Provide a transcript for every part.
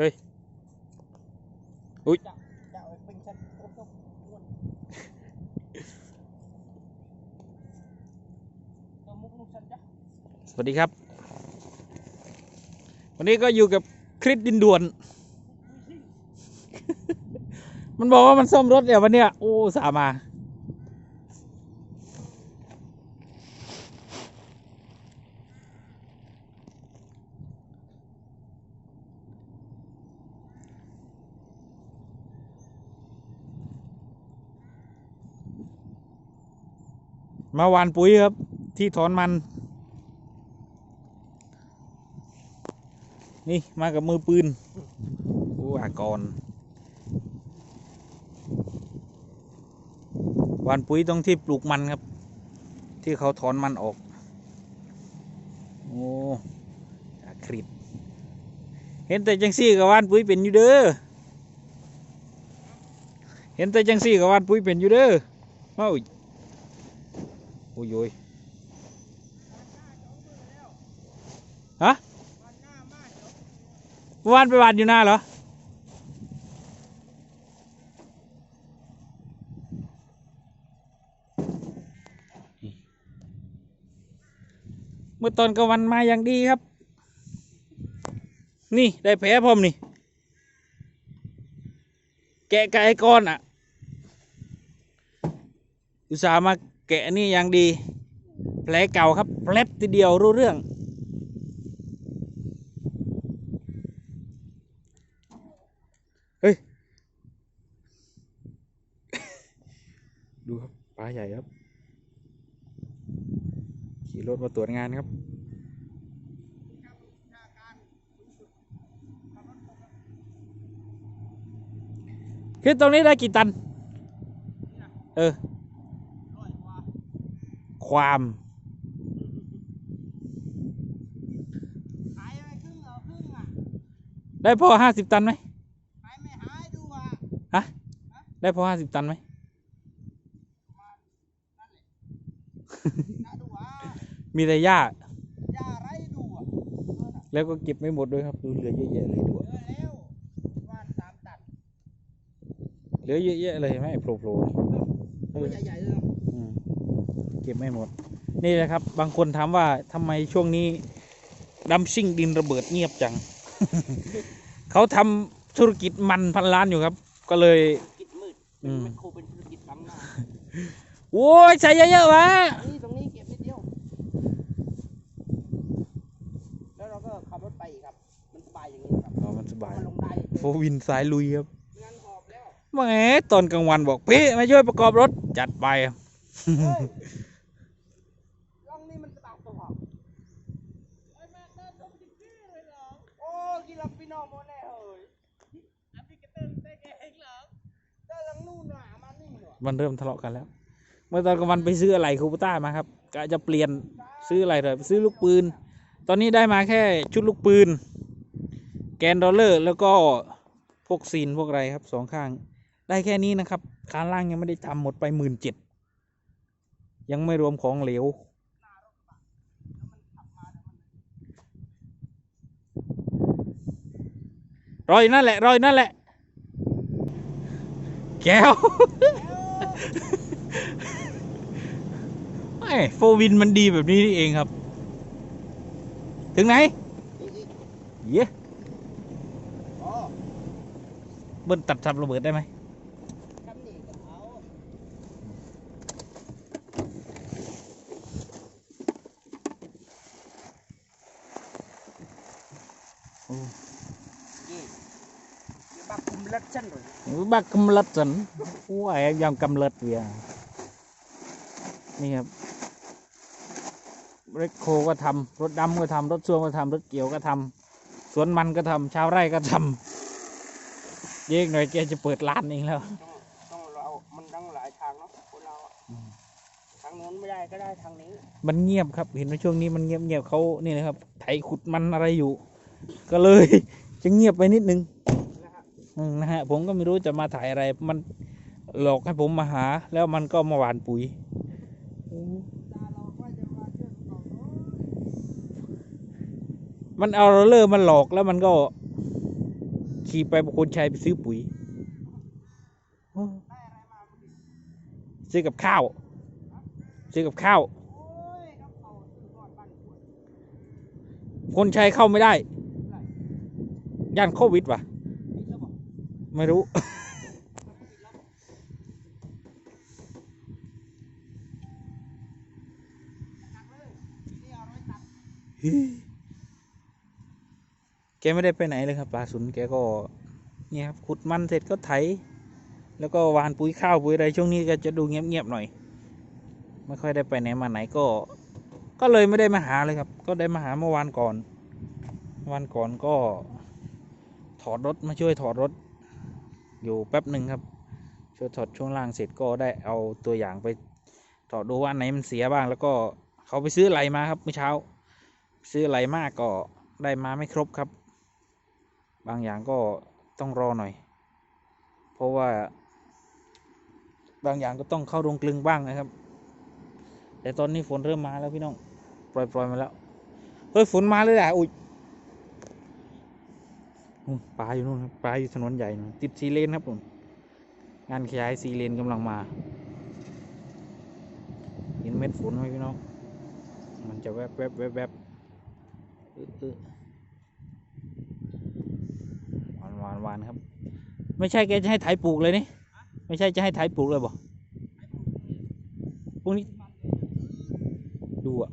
เฮ้ย อุ๊ยจะจะเอาไปปิ้งชั้นต้มต้มอ้วนตัวมุกมุกชั้นจ้ะสวัสดีครับ วันนี้ก็อยู่กับคริสดินด่วน มันบอกว่ามันซ่อมรถเนี่ยวันเนี้ยโอ้สามา มาหวานปุ๋ยครับ ที่ถอนมัน นี่มากับมือปืนอู้อากรหวานปุ๋ยตรงที่ปลูกมันครับ ที่เขาถอนมันออก โอ้อาคริตเห็นแต่จังซี่กับวานปุ๋ยเป็นอยู่เด้อ เห็นแต่จังซี่กับวานปุ๋ยเป็นอยู่เด้อเฮ้ย อ้ยโอ้ยฮะวานไปวานอยู่หน้าเหรอเมื่อตอนกลางวันมาอย่างดีครับ นี่ได้แผลพร้อมนี่ แกะไก่ก้อนอะ อุตส่าห์มา แกะนี่ย่างดี แผลเก่าครับแผลทีเดียวรู้เรื่อง เฮ้ย ดูครับปลาใหญ่ครับ ขี่รถมาตรวจงานครับคือตรงนี้ได้กี่ตัน เออ ความขายไปครึ่งเอาครึ่งอะได้พอห้าสิบตันไหมขายไม่หายดูอะฮะได้พอห้าสิบตันไหมน่าดูอะมีแต่หญ้ายาไรดูอะเออน่ะแล้วก็เก็บไม่หมดด้วยครับ ดูเหลือเยอะแยะเลยดูเออแล้ววานสามตัดเหลือเยอะแยะเลยเห็นไหมโผล่โผล่ๆเอตัวอใหญ่ๆเลยเนาะอืมเก็บไม่หมด นี่แหละครับ บางคนถามว่าทำไมช่วงนี้ดัมซิ่งดินระเบิดเงียบจัง เขาทำธุรกิจมันพันล้านอยู่ครับ ก็เลยกิดมืดอืมเป็นโคเป็นธุรกิจบังหน้าโอ้ยใส่เยอะๆวะนี่ตรงนี้เก็บนิดเดียว แล้วเราก็ขับรถไปอีกครับ มันสบายอย่างนี้นะครับอ๋อมันสบายมันลงได้โฟวินสายลุยครับงานหอบแล้วแหมตอนกลางวันบอกพี่มาช่วยประกอบรถจัดไป เฮ้ยล่องนี่มันสบายตัวหอบไอ้แม่เต้นตรงจริงๆเลยเหรอ โอ้กินลับพี่น้องโมแน่เฮ้ยอันนี้ก็เต้นเต้นเองเหรอเต้นลังนู่นน่ะมานี่เหรอ มันเริ่มทะเลาะกันแล้ว เมื่อตอนกลางวันไปซื้ออะไรคูปต้ามาครับกะจะเปลี่ยนซื้ออะไรเลยซื้อลูกปืน ตอนนี้ได้มาแค่ชุดลูกปืน แกนดอลเลอร์แล้วก็พวกซีนพวกอะไรครับสองข้าง ได้แค่นี้นะครับคาล่างยังไม่ได้ทำหมดไปหมื่นเจ็ดยังไม่รวมของเหลวรอยนั่นแหละรอยนั่นแหละ แก้ว ไม่โฟวินมันดีแบบนี้นี่เองครับ ถึงไหน เย้อ๋อเบิ้ลตัดทับระเบิดได้ไหมโอ้ บักคุมเล็ดชั้นเลยบักกำลัดสันว้ายยำกำลัดเวียนี่ครับรถโคก็ทำรถดำก็ทำรถช่วงก็ทำรถเกี่ยวก็ทำสวนมันก็ทำชาวไร่ก็ทำเยกหน่อยแกจะเปิดร้านเองแล้วต้องต้องเรา มันทั้งหลายทางเนาะคนเราทางโน้นไม่ได้ก็ได้ทางนี้ มันเงียบครับ เห็นว่าช่วงนี้มันเงียบเงียบๆเขานี่นะครับ ไถขุดมันอะไรอยู่ ก็เลย จะเงียบไปนิดนึง นะฮะผมก็ไม่รู้จะมาถ่ายอะไร มันหลอกให้ผมมาหา แล้วมันก็มาหวานปุ๋ยมันเอาเราเลอร์มันหลอกแล้วมันก็ขี่ไปคนชัยไปซื้อปุ๋ยซื้อกับข้าว ซื้อกับข้าว คนบ้านขวดคนชัยเข้าไม่ได้ ย่านโควิดว่ะ ไม่รู้เกแกไม่ได้ไปไหนเลยครับปลาสุนแกก็ เนี่ยครับขุดมันเสร็จก็ไถ แล้วก็วานปุ๋ยข้าวปุ๋ยอะไรช่วงนี้ก็จะดูเงียบๆหน่อย ไม่ค่อยได้ไปไหนมาไหนก็ ก็เลยไม่ได้มาหาเลยครับ ก็ได้มาหาเมื่อวานก่อนเมื่อวันก่อนก็ถอดรถมาช่วยถอดรถ อยู่แป๊บหนึ่งครับช่วยถอดช่วงล่างเสร็จก็ได้เอาตัวอย่างไปถอดดูว่าอันไหนมันเสียบ้าง แล้วก็เขาไปซื้ออะไรมาครับเมื่อเช้า ซื้ออะไรมากก็ได้มาไม่ครบครับ บางอย่างก็ต้องรอหน่อย เพราะว่า บางอย่างก็ต้องเข้าโรงกลึงบ้างนะครับ แต่ตอนนี้ฝนเริ่มมาแล้วพี่น้อง ปล่อยปล่อยมาแล้วเฮ้ยฝนมาเลยอะอุ้ย ปลาอยู่นู่นครับปลาอยู่ถนนใหญ่นะติดซีเลนครับผมงานขยายซีเลนกำลังมาเห็นเม็ดฝนไหมพี่น้องมันจะแวบแวบแวบแวบหวานหวานหวานครับ ไม่ใช่แกจะให้ไถปลูกเลยนี่ไม่ใช่จะให้ไถปลูกเลยบ่พวกนี้ดูอะ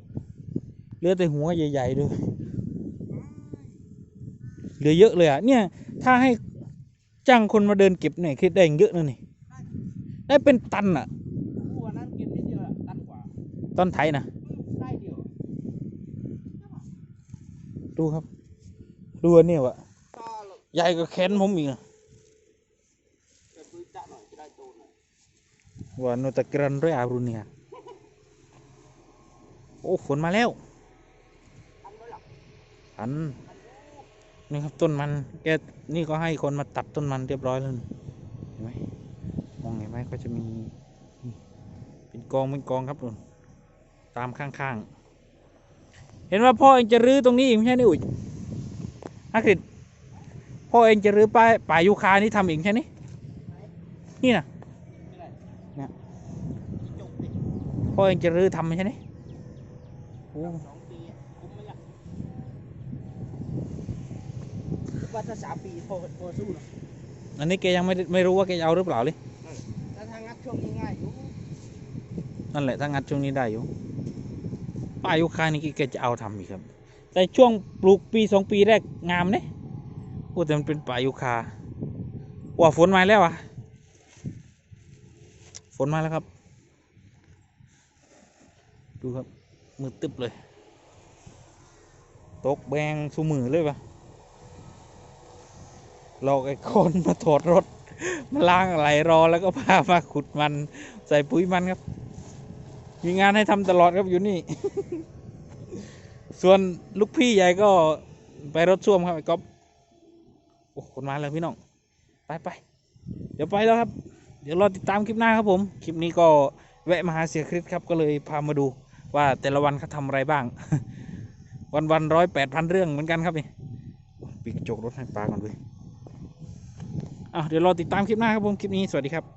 เลือแต่หัวใหญ่ๆด้วย เหลือเยอะเลยอะเนี่ย ถ้าให้จ้างคนมาเดินเก็บเนี่ยคิดได้เยอะนะนี่ได้เป็นตันอะหัวนั้นเก็บนิดเดียวอะตันกว่าต้นไถนะได้เดียวดูครับดูอันเนี่ยวะก็หลบใหญ่กว่าแขนผมอีกอะเก็บปืนจักหน่อยจะได้โตหน่อยว่าโนตะกรันเรอารุเนียโอ้ฝนมาแล้วทัน ไหมล่ะอันนี่ครับ ต้นมันแกนี่ก็ให้คนมาตัดต้นมันเรียบร้อยแล้วเห็นไหมมองเห็นไหมก็จะมีเป็นกองเป็นกองครับนุ่นตามข้างๆ เห็นว่าพ่อเองจะรื้อตรงนี้อีกไม่ใช่นี่อุ้ยฮักฤษพ่อเองจะรื้อป้ายป่ายูคานี่ทำอีกใช่นี่นี่นะเนี่ยพ่อเองจะรื้อทำใช่นี่โอ้งปีอะคุ้มไหมล่ะ ว่าถ้าสามปีพอพอสู้หรอกอันนี้แกยังไม่ได้ไม่รู้ว่าแกจะเอาหรือเปล่าเลยถ้าทางงัดช่วงนี้ง่ายอยู่นั่นแหละถ้างัดช่วงนี้ได้อยู่ป้ายุคานี่แกจะเอาทำอีกครับ แต่ช่วงปลูกปีสองปีแรกงามเนี่ยโอ้แต่มันเป็นป่ายุคาว่าฝนมาแล้วอะฝนมาแล้วครับ ดูครับมือตึบเลย ตกแบงสูมือเลยปะ หลอกไอ้คนมาถอดรถ มาล้างอะไรรอแล้วก็พามาขุดมัน ใส่ปุ๋ยมันครับ มีงานให้ทำตลอดครับอยู่นี่ ส่วนลูกพี่ใหญ่ก็ไปรถส้วมครับไอ้ก๊อฟโอ้คนมาแล้วพี่น้อง ไปไปเดี๋ยวไปแล้วครับ เดี๋ยวรอติดตามคลิปหน้าครับผม คลิปนี้ก็แวะมาหาเสียคริสครับก็เลยพามาดูว่าแต่ละวันเขาทำอะไรบ้าง วันวันร้อยแปดพันเรื่องเหมือนกันครับนี่ปิดกระจกรถให้ปลาก่อนด้วย เดี๋ยวรอติดตามคลิปหน้าครับผม คลิปนี้ สวัสดีครับ